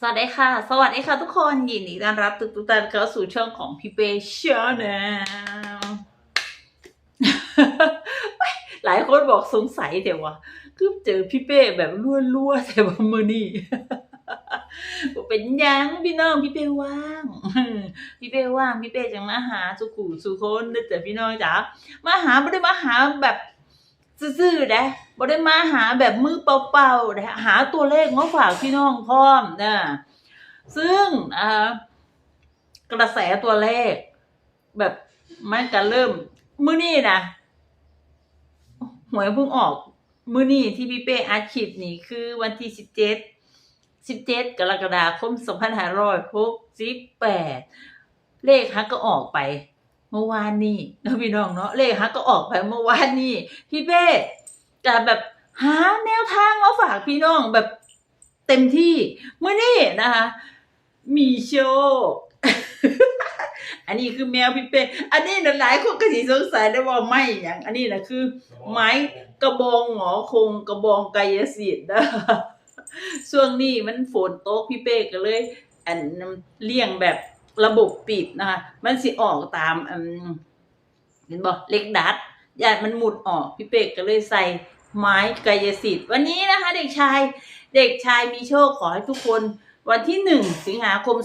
สวัสดีค่ะ สวัสดีค่ะทุกคนยินดีต้อนรับทุกๆท่านเข้าสู่ช่องของพี่เป้ชาแนลหลายคนบอกสงสัยแต่ว่าคือเจอพี่เป้แบบรั่วๆแต่ว่ามือนี่เป็นยังพี่น้องพี่เป้ว่าง พี่เป้ว่างพี่เป้จังมาหาสุขุสุคนเด้อแต่พี่น้องจ๋ามาหาไม่ได้มาหาแบบ ซื่อๆนะบ่ได้มาหาแบบมือเปล่าๆนะหาตัวเลขมาฝากพี่น้องพร้อมนะซึ่งกระแสตัวเลข แบบมันจะเริ่มมื้อนี้นะหวยเพิ่งออกมื้อนี้ที่พี่เป้อัดคลิปนี่คือวันที่สิบเจ็ดสิบเจ็ดกรกฎาคมสองพันห้าร้อยหกสิบแปดเลขฮักก็ออกไป เมื่อวานนี่นะพี่น้องเนาะเลขฮักก็ออกไปเมื่อวานนี่พี่เป้จะแบบหาแนวทางมาฝากพี่น้องแบบเต็มที่เมื่อนี้นะคะ มีโชค อันนี้คือแมวพี่เป้อันนี้นะหลายคนก็สิสงสัยได้ว่าไม่อย่างอันนี้นะคือ ไม้กระบองหงอคงกระบองกายสิทธิ์นะช่วงนี้มันฝนตกพี่เป้ก็เลย อันเลี่ยงแบบ ระบบปิดนะคะ มันสิออกตามเห็นบ่เล็กดัดญาติมันหมุดออกพี่เป้ก็เลยใส่ไม้กายสิทธิ์ วันนี้นะคะ เด็กชายเด็กชายมีโชคขอให้ทุกคน วันที่หนึ่งสิงหาคม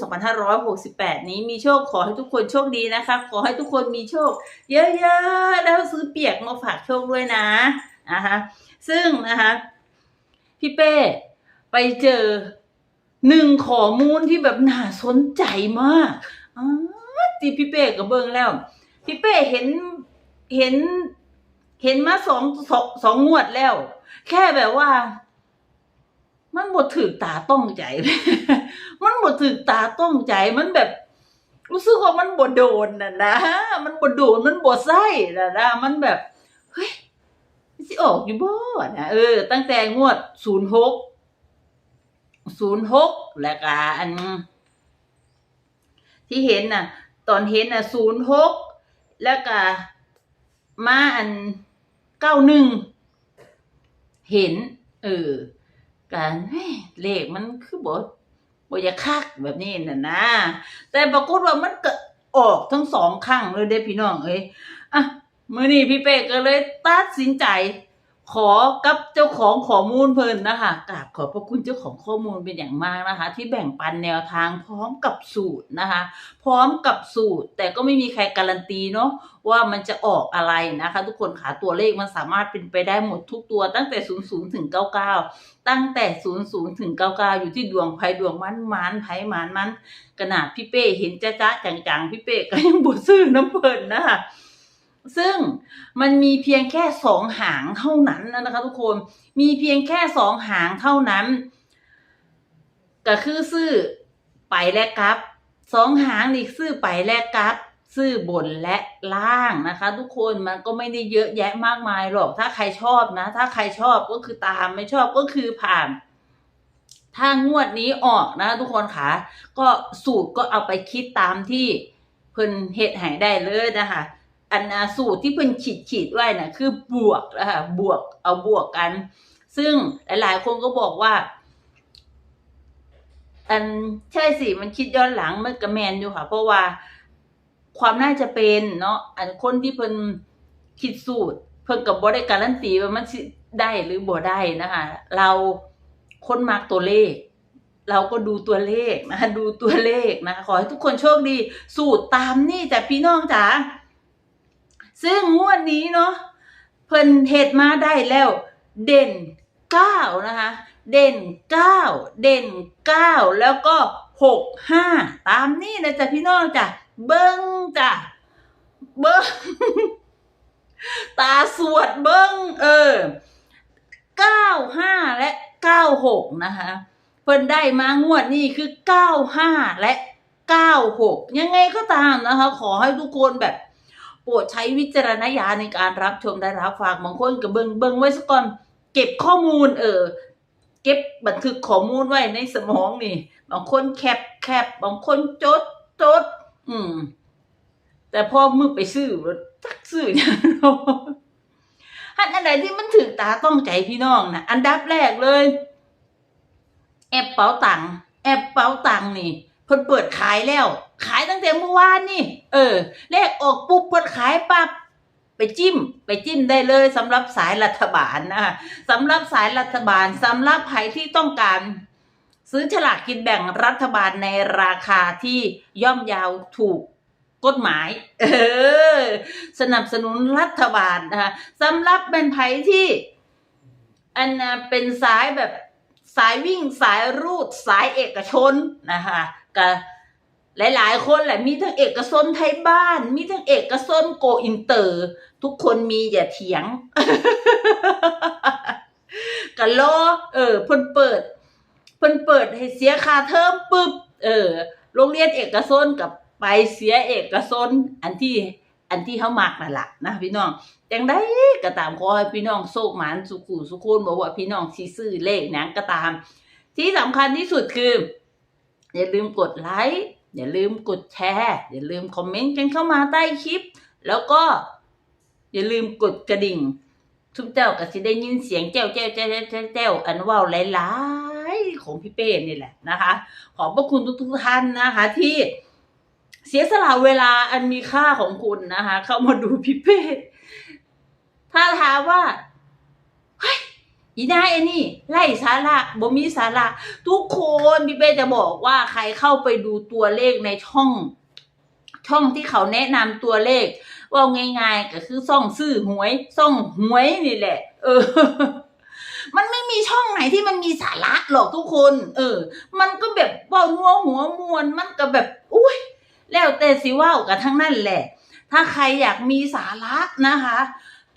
2568 นี้มีโชคขอให้ทุกคนโชคดีนะคะ ขอให้ทุกคนมีโชค เยอะๆแล้วซื้อเปียกมาฝากโชคด้วยนะนะคะซึ่งนะคะพี่เป้ไปเจอ หนึ่งข้อมูลที่แบบน่าสนใจมากอ๋อที่พี่เป้ก็เบิ่งแล้ว พี่เป้เห็นเห็น เห็นมาสองสองสองงวดแล้ว แค่แบบว่า มันบดถือตาต้องใจ มันบดถือตาต้องใจมันแบบ รู้สึกว่ามันบดโดนนะนะมันบดโดนมันบดไส้นะนะมันแบบเฮ้ยสิออกอยู่บ่นะเออ ตั้งแต่งวดศูนย์หก ศูนย์หกแล้วก็อัน ที่เห็นน่ะ ตอนเห็นน่ะศูนย์หกแล้วก็มาอันเก้าหนึ่งเห็น เออการเลขมันคือบทบอยาคักแบบนี้น่ะนะ แต่ปรากฏว่ามันก็ออกทั้งสองข้างเลยเด้พี่น้องเอ้ยอะมื่อนี้พี่เป้ก็เลยตัดสินใจ ขอกับเจ้าของข้อมูลเพิ่นนะคะกราบขอบพระคุณเจ้าของข้อมูลเป็นอย่างมากนะคะ ที่แบ่งปันแนวทางพร้อมกับสูตรนะคะ พร้อมกับสูตร แต่ก็ไม่มีใครการันตีเนาะว่ามันจะออกอะไรนะคะ ทุกคนขาตัวเลขมันสามารถเป็นไปได้หมดทุกตัวตั้งแต่ 0 0 ถึง 99 ตั้งแต่ 0 0 ถึง 99 อยู่ที่ดวงไพ่ดวงมันมันไพ่มันมันขนาดพี่เป้เห็นจ้าจ้าจังๆพี่เป้ก็ยังบดซื้อน้ำเพลินนะคะ ซึ่งมันมีเพียงแค่สองหางเท่านั้นนะคะ ทุกคน มีเพียงแค่สองหางเท่านั้น ก็คือซื้อไปและกับสองหางนี่ซื้อไปและกับซื้อบนและล่างนะคะ ทุกคนมันก็ไม่ได้เยอะแยะมากมายหรอก ถ้าใครชอบนะ ถ้าใครชอบก็คือตามไม่ชอบก็คือผ่านถ้างวดนี้ออกนะ ทุกคนค่ะ ก็สูตรก็เอาไปคิดตามที่เพิ่นเฮ็ดให้ได้เลยนะคะ อันสูตรที่เพิ่นขีดขีดๆไว้น่ะคือบวกนะคะบวกเอาบวกกัน ซึ่งหลายๆ คนก็บอกว่า อันใช่สิมันคิดย้อนหลังเมันก็แมนอยู่ค่ะ เพราะว่าความน่าจะเป็นเนาะอันคนที่เพิ่นคิดสูตร เพิ่นกับบ่ได้การันตีว่ามันได้หรือบ่ได้นะคะ เราค้นมักตัวเลข เราก็ดูตัวเลขนะคะดูตัวเลขนะขอให้ทุกคนโชคดี สูตรตามนี่จากพี่น้องจ๋า ซึ่งงวดนี้เนาะเพิ่นเฮ็ดมาได้แล้ว เด่นเก้านะคะ เด่นเก้าเด่นเก้าแล้วก็หกห้าตามนี่นะจ๊ะพี่น้องจ้ะเบิ้งจ้ะเบิ้งตาสวดเบิ้งเออเก้าห้าและเก้าหกนะคะเพิ่นได้มางวดนี้คือเก้าห้าและเก้าหกยังไงก็ตามนะคะ ขอให้ทุกคนแบบ โปรดใช้วิจารณญาณในการรับชมได้รับฝากบางคนกับเบิงเบิงไว้สักก่อนเก็บข้อมูล เออ เก็บบันทึกข้อมูลไว้ในสมองนี่ บางคนแคปแคปบางคนจดจดอืม แต่พอมือไปซื้อจักซื้อเนี่ยเนาะอันอันไหนที่มันถึงตาต้องใจพี่น้องนะอันดับแรกเลย แอปเป๋าตังแอปเป๋าตังนี่เพิ่นเปิดขายแล้ว ขายตั้งแต่เมื่อวานนี่ เออ เลขออกปุ๊บเพิ่นขายปั๊บไปจิ้ม ไปจิ้มได้เลยสำหรับสายรัฐบาลนะคะสำหรับสายรัฐบาลสำหรับใครที่ต้องการ ซื้อฉลากกินแบ่งรัฐบาลในราคาที่ย่อมยาวถูกกฎหมาย เออ สนับสนุนรัฐบาลนะคะสำหรับเป็นไผที่ อันน่ะเป็นสายแบบสายวิ่งสายรูดสายเอกชนนะคะก็ หลายๆ คนแหละมีทั้งเอกชนไทยบ้าน มีทั้งเอกชนโกอินเตอร์ ทุกคนมีอย่าเถียงกันรอเออเพิ่นเปิดเพิ่นเปิดให้เสียค่าเทอมปึ๊บเออ โรงเรียนเอกชนกับไปเสียเอกชนอันที่อันที่เขามักนั่นล่ะนะพี่น้องจังได้ก็ตามขอให้พี่น้องโชคหมานสุขุสุขคนบอกว่าพี่น้องสิซื้อเลขหยังก็ตาม ที่สำคัญที่สุดคือ อย่าลืมกดไลค์ อย่าลืมกดแชร์ อย่าลืมคอมเมนต์กันเข้ามาใต้คลิป แล้วก็อย่าลืมกดกระดิ่ง ทุกเจ้าก็สิได้ยินเสียงแจ้วแจ้วแจ้วแจ้วแจ้วแจ้วอันว่าหลายๆของพี่เป้นี่แหละนะคะ ขอบพระคุณทุกทุกๆท่านนะคะ ที่เสียสละเวลาอันมีค่าของคุณนะคะ เข้ามาดูพี่เป้ถ้าถามว่า อีนายไอ้นี่ไล่สาระบ่มีสาระทุกคนพี่เป้จะบอกว่าใครเข้าไปดูตัวเลขในช่อง ช่องที่เขาแนะนำตัวเลข ว่าง่าย ๆ ก็คือซ่องซื้อหวยซ่องหวยนี่แหละ เออ มันไม่มีช่องไหนที่มันมีสาระหรอกทุกคน เออ มันก็แบบว่านัวหัวมวนมันก็แบบ อุ้ยแล้วแต่สิว่ากันทั้งนั้นแหละ ถ้าใครอยากมีสาระนะคะ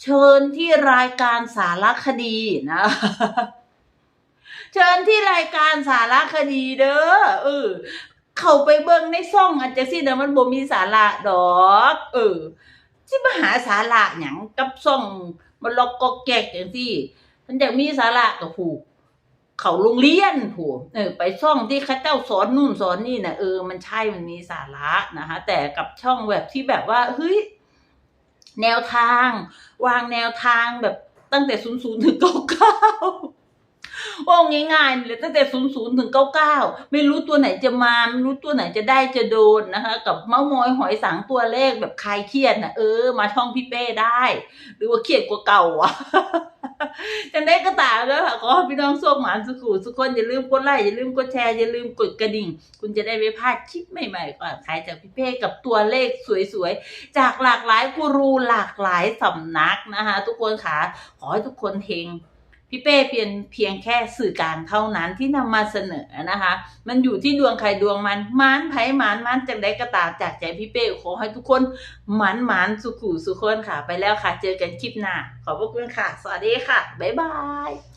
เชิญที่รายการสารคดีนะ เชิญที่รายการสารคดีเด้อเออเข้าไปเบิ่งในซ่องอาจจะสินะมันบ่มีสาระดอกเออสิมาหาสาระหยังกับซ่องมันล็อกก็แกกจังซี่มันอยากมีสาระก็ผูกเขาโรงเรียนผูกเออไปช่องที่เขาเจ้าสอนนู่นสอนนี่นะเออมันใช่มันมีสาระนะคะแต่กับช่องแบบที่แบบว่าเฮ้ย แนวทาง วางแนวทางแบบตั้งแต่ศูนย์ศูนย์ถึงเก้าเก้า ว่าง่ายๆเลยตั้งแต่ศูนย์ศูนย์ถึงเก้าเก้าไม่รู้ตัวไหนจะมาไม่รู้ตัวไหนจะได้จะโดนนะคะ กับเมามอยหอยสังตัวเลขแบบคลายเครียดนะเออ มาช่องพี่เป้ได้ หรือว่าเครียดกว่าเก่าอะจังได้ก็ตามแล้วค่ะขอพี่น้องโชคหมานสุขุสุขคนอย่าลืมกดไลค์อย่าลืมกดแชร์อย่าลืมกดกระดิ่ง คุณจะได้ไม่พลาดคลิปใหม่ๆก่อนใครจากพี่เป้กับตัวเลขสวยๆ จากหลากหลายกูรูหลากหลายสำนักนะคะ ทุกคนค่ะขอให้ทุกคนเฮง พี่เป้เพียงเพียงแค่สื่อกลางเท่านั้นที่นำมาเสนอนะคะ มันอยู่ที่ดวงใครดวงมันมันไผ่มันมันจากได้ก็ตาจากใจพี่เป้ขอให้ทุกคนมันมันสุขุสุขคนค่ะ ไปแล้วค่ะ เจอกันคลิปหน้าขอบพระคุณค่ะ สวัสดีค่ะ บ๊ายบาย